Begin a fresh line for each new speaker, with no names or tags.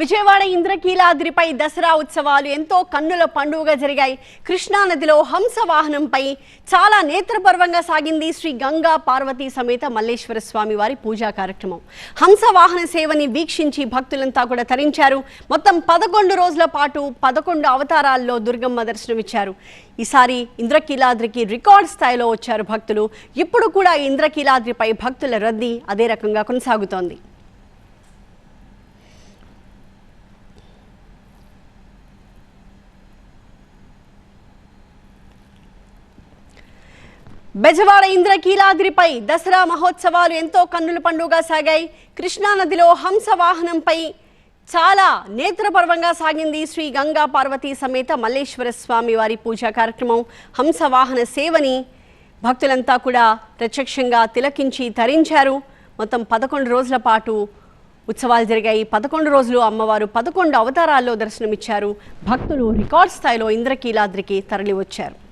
విజయవాడ ఇంద్రకీలాద్రిపై దసరా ఉత్సవాలు ఎంతో కన్నుల పండుగగా జరిగాయి. కృష్ణానదిలో హంస వాహనంపై చాలా నేత్రపర్వంగా సాగింది శ్రీ గంగా పార్వతీ సమేత మల్లేశ్వర స్వామి వారి పూజా కార్యక్రమం. హంస వాహన సేవని వీక్షించి భక్తులంతా కూడా తరించారు. మొత్తం పదకొండు రోజుల పాటు పదకొండు అవతారాల్లో దుర్గమ్మ దర్శనమిచ్చారు. ఈసారి ఇంద్రకీలాద్రికి రికార్డ్ స్థాయిలో వచ్చారు భక్తులు. ఇప్పుడు కూడా ఇంద్రకీలాద్రిపై భక్తుల రద్దీ అదే రకంగా కొనసాగుతోంది. బెజవాడ ఇంద్రకీలాద్రిపై దసరా మహోత్సవాలు ఎంతో కన్నుల పండుగ సాగాయి. కృష్ణానదిలో హంస వాహనంపై చాలా నేత్రపర్వంగా సాగింది శ్రీ గంగా పార్వతీ సమేత మల్లేశ్వర స్వామి వారి పూజా కార్యక్రమం. హంస వాహన సేవని భక్తులంతా కూడా ప్రత్యక్షంగా తిలకించి తరించారు. మొత్తం పదకొండు రోజుల పాటు ఉత్సవాలు జరిగాయి. పదకొండు రోజులు అమ్మవారు పదకొండు అవతారాల్లో దర్శనమిచ్చారు. భక్తులు రికార్డ్ స్థాయిలో ఇంద్రకీలాద్రికి తరలివచ్చారు.